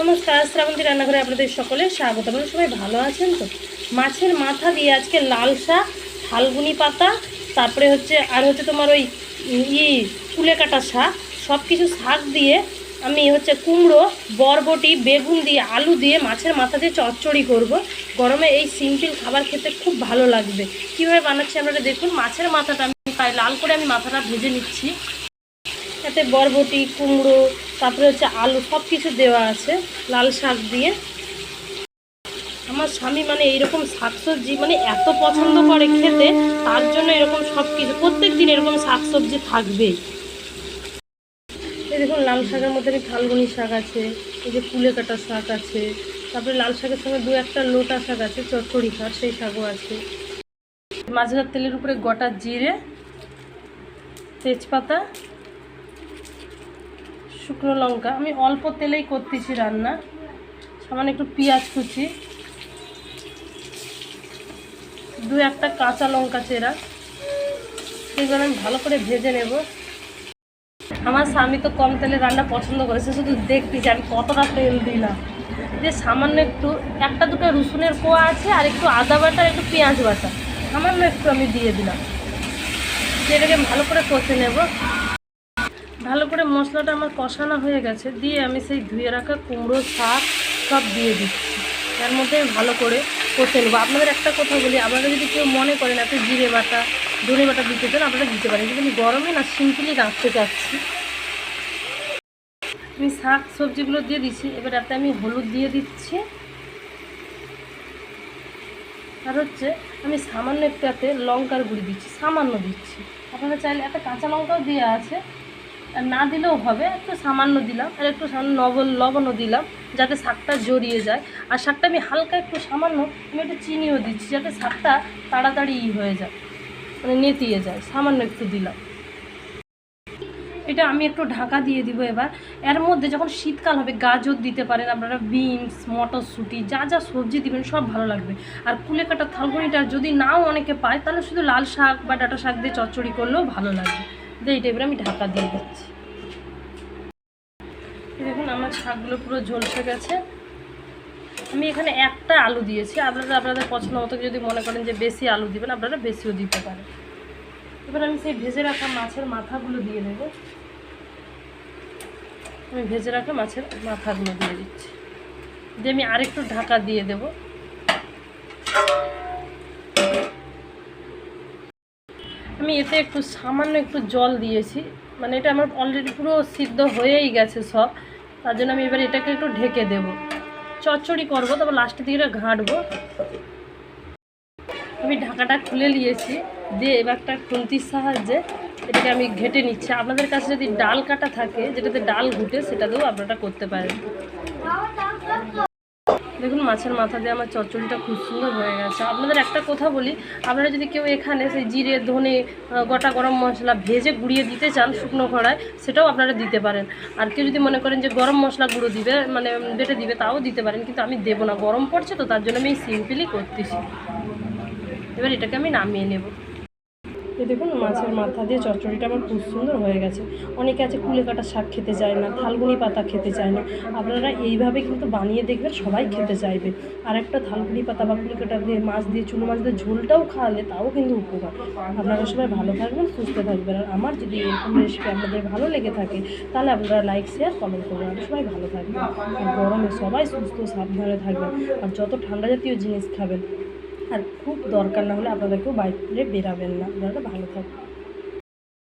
নমস্কার, শ্রাবন্তী রান্নাঘরে আপনাদের সকলে স্বাগত। আপনারা সবাই ভালো আছেন তো? মাছের মাথা দিয়ে আজকে লাল শাক থালগুনি পাতা, তারপরে হচ্ছে, আর হচ্ছে তোমার ওই ই কুলে কাটা শাক সব কিছু শাক দিয়ে আমি হচ্ছে কুমড়ো, বরবটি, বেগুন দিয়ে আলু দিয়ে মাছের মাথা দিয়ে চচ্চড়ি করব। গরমে এই সিম্পল খাবার খেতে খুব ভালো লাগবে। কীভাবে বানাচ্ছি আপনারা দেখুন, মাছের মাথাটা আমি লাল করে আমি মাথাটা ভেজে নিচ্ছি। এতে বরবটি, কুমড়ো তারপরে হচ্ছে আলু সব কিছু দেওয়া আছে, লাল শাক দিয়ে। আমার স্বামী মানে এইরকম শাকসবজি মানে এত পছন্দ করে খেতে, তার জন্য এরকম সব কিছু প্রত্যেক দিন এরকম শাকসবজি থাকবেই। এই দেখুন, লাল শাকের মধ্যে থালগুনি শাক আছে, এই যে কুলে কাটা শাক আছে, তারপরে লাল শাকের সঙ্গে দু একটা লোটা শাক আছে চচ্চড়ি শাক, সেই শাকও আছে। মাঝরার তেলের উপরে গোটা জিরে, তেজপাতা শুকনো লঙ্কা। আমি অল্প তেলেই করতেছি রান্না। সামান্য একটু পেঁয়াজ কুচি। দু একটা কাঁচা লঙ্কা চেরা। এগুলো আমি ভালো করে ভেজে নেব। আমার স্বামী তো কম তেলে রান্না পছন্দ করে, সে শুধু দেখতেছি আমি কতটা তেল দিলাম যে সামান্য একটু, একটা দুটো রসুনের কোয়া আছে আর একটু আদা বাটা একটু পেঁয়াজ বাটা। সামান্য একটু আমি দিয়ে দিলাম। যেটাকে ভালো করে কষে নেব। ভালো করে মশলাটা আমার কষানো হয়ে গেছে, দিয়ে আমি সেই ধুয়ে রাখা কুমড়ো, শাক সব দিয়ে দিচ্ছি। তার মধ্যে ভালো করে কষে নেব। আপনাদের একটা কথা বলি, আপনারা যদি কেউ মনে করেন এত জিরে বাটা, ধনে বাটা দিতে চান, আপনারা দিতে পারেন। কিন্তু আমি গরমে না সিম্পলি রাখতে চাচ্ছি। আমি শাক, সবজিগুলো দিয়ে দিচ্ছি, এবার এতে আমি হলুদ দিয়ে দিচ্ছি। আর হচ্ছে আমি সামান্য একটু এতে লঙ্কার গুঁড়ি দিচ্ছি, সামান্য দিচ্ছি। আপনারা চাইলে একটা কাঁচা লঙ্কাও দেওয়া আছে না দিলেও হবে, একটু সামান্য দিলাম, আর একটু সামান্য নবল লবণও দিলাম, যাতে শাকটা জড়িয়ে যায়। আর শাকটা আমি হালকা একটু সামান্য, আমি একটু চিনিও দিচ্ছি, যাতে শাকটা তাড়াতাড়ি ই হয়ে যায় মানে নেতিয়ে যায়, সামান্য একটু দিলাম। এটা আমি একটু ঢাকা দিয়ে দিব এবার। এর মধ্যে যখন শীতকাল হবে, গাজর দিতে পারেন আপনারা, বিনস, মটরশুঁটি, যা যা সবজি দিবেন, সব ভালো লাগবে। আর কুলে কাটা থালগুনিটা যদি নাও অনেকে পায়, তাহলে শুধু লাল শাক বা ডাটা শাক দিয়ে চচ্চড়ি করলেও ভালো লাগবে। এবার আমি ঢাকা দিয়ে দিচ্ছি। দেখুন, আমার শাকগুলো পুরো ঝলসে গেছে। আমি এখানে একটা আলু দিয়েছি। আপনারা আপনাদের পছন্দ মতো যদি মনে করেন যে বেশি আলু দিবেন, আপনারা বেশিও দিতে পারেন। এবার আমি সেই ভেজে রাখা মাছের মাথাগুলো দিয়ে দেব। আমি ভেজে রাখা মাছের মাথাগুলো দিয়ে দিচ্ছি। দিয়ে আমি আরেকটু ঢাকা দিয়ে দেব। আমি এতে একটু সামান্য একটু জল দিয়েছি। মানে এটা আমার অলরেডি পুরো সিদ্ধ হয়েই গেছে সব। তার জন্য আমি এবার এটাকে একটু ঢেকে দেব। চচ্চড়ি করব, তারপর লাস্টের দিকে ঘাঁটবো। আমি ঢাকাটা খুলে নিয়েছি। দিয়ে এবার একটা খুন্তির সাহায্যে এটাকে আমি ঘেটে নিচ্ছি। আপনাদের কাছে যদি ডাল কাটা থাকে, যেটাতে ডাল ঘুটে, সেটাতেও আপনারা করতে পারেন। দেখুন, মাছের মাথা দিয়ে আমার চচ্চড়িটা খুব সুন্দর হয়ে গেছে। আপনাদের একটা কথা বলি, আপনারা যদি কেউ এখানে সেই জিরে, ধনে গোটা গরম মশলা ভেজে গুঁড়িয়ে দিতে চান শুকনো খড়ায়, সেটাও আপনারা দিতে পারেন। আর কেউ যদি মনে করেন যে গরম মশলা গুঁড়ো দিবে মানে বেটে দিবে, তাও দিতে পারেন, কিন্তু আমি দেবো না। গরম পড়ছে তো, তার জন্য আমি সিম্পলি করতেছি। এবার এটাকে আমি নামিয়ে নেব। এই দেখুন, মাছের মাথা দিয়ে চচ্চড়িটা আমার খুব সুন্দর হয়ে গেছে। অনেকে আছে কুলে কাটা শাক খেতে চায় না থালগুনি পাতা খেতে চায় না। আপনারা এইভাবে কিন্তু বানিয়ে দেখবেন, সবাই খেতে চাইবে। আর একটা থালগুনি পাতা বা কুলে কাটা দিয়ে মাছ দিয়ে, চুনো মাছ দিয়ে ঝোলটাও খাওয়ালে তাও কিন্তু উপকার। আপনারা সবাই ভালো থাকবেন, সুস্থ থাকবেন। আর আমার যদি এরকম রেসিপি আপনাদের ভালো লেগে থাকে, তাহলে আপনারা লাইক শেয়ার কমেন্ট করবেন। আর সবাই ভালো থাকবেন। আর গরমে সবাই সুস্থ, সাবধানে থাকবেন। আর যত ঠান্ডা জাতীয় জিনিস খাবেন আর খুব দরকার না হলে আপনাদেরকেও কেউ বাইরে বেরাবেন না। আপনারা ভালো থাকবেন